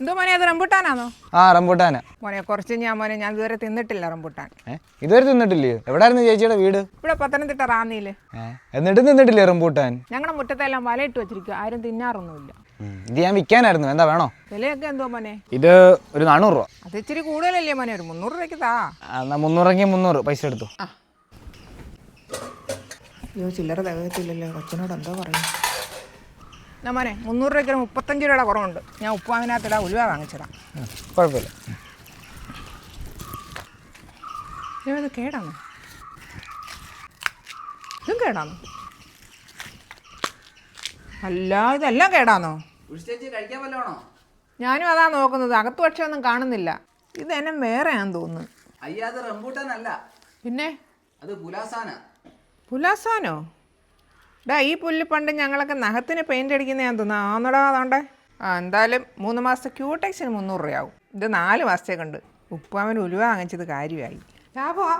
എന്തോ മോനെ അത് റംബുട്ടാനാണോ ആ റംബൂട്ടാന. മോനെ കുറച്ച് ഞാൻ മോനെ ഞാൻ ഇതുവരെ തിന്നിട്ടില്ല റംബുട്ടാൻ. ഏ ഇതുവരെ തിന്നിട്ടില്ലയോ എവിടായിരുന്നു ചേച്ചിയുടെ വീട്? ഇവിടെ പത്തനംതിട്ട റാന്നിയിൽ ഏ എന്നിട്ട് തിന്നിട്ടില്ലേ റംബൂട്ടാൻ? ഞങ്ങളുടെ മുറ്റത്തെല്ലാം വലയിട്ട് വെച്ചിരിക്കുക ആരും തിന്നാറൊന്നുമില്ല. ഉം, ഇത് ഞാൻ വിൽക്കാനായിരുന്നു എന്താ വേണോ? വിലയൊക്കെ എന്തോ മോനെ? ഇത് ഒരു നാനൂറ് രൂപ. അത് ഇച്ചിരി കൂടുതലല്ലേ മോനെ ഒരു മുന്നൂറ് രൂപയ്ക്ക് താ. എന്നാ മുന്നൂറെങ്കിൽ മുന്നൂറ് പൈസ എടുത്തു. അയ്യോ ചില്ലറ തകത്തില്ലല്ലോ കൊച്ചനോട് എന്തോ പറയും എന്നാ മോനെ മുന്നൂറ് രൂപയ്ക്ക് ഒരു മുപ്പത്തഞ്ച് രൂപയുടെ കുറവുണ്ട്. ഞാൻ ഉപ്പാവിനകത്തിടാ ഉലുവ വാങ്ങിച്ചിടാം ഉം, കുഴപ്പമില്ല. ഇത് കേടാണോ. ഇതും കേടാണോ. അല്ല ഇതെല്ലാം കേടാണോ ചേച്ചി കഴിക്കാൻ വല്ലതാണോ ഞാനും അതാ നോക്കുന്നത് അകത്ത് പക്ഷേ ഒന്നും കാണുന്നില്ല. ഇത് എന്നെ വേറെയാന്ന് തോന്നുന്നു. അയ്യ അത് റംബൂട്ടാനല്ല. പിന്നെ? അത് പുലാസാന. പുലാസാനോ? ഡാ ഈ പുല്ല് പണ്ട് ഞങ്ങളൊക്കെ നഖത്തിന് പെയിന്റ് അടിക്കുന്നതാന്ന് തോന്നുന്നു ആന്നടാ അതാണ്ടേ ആ എന്തായാലും മൂന്ന് മാസത്തെ ക്യൂടെക്സിന് മുന്നൂറ് രൂപയാവും. ഇത് നാല് മാസത്തേക്കുണ്ട് ഉപ്പാമൻ ഉലുവ വാങ്ങിച്ചത് കാര്യമായി. ലാഭമാ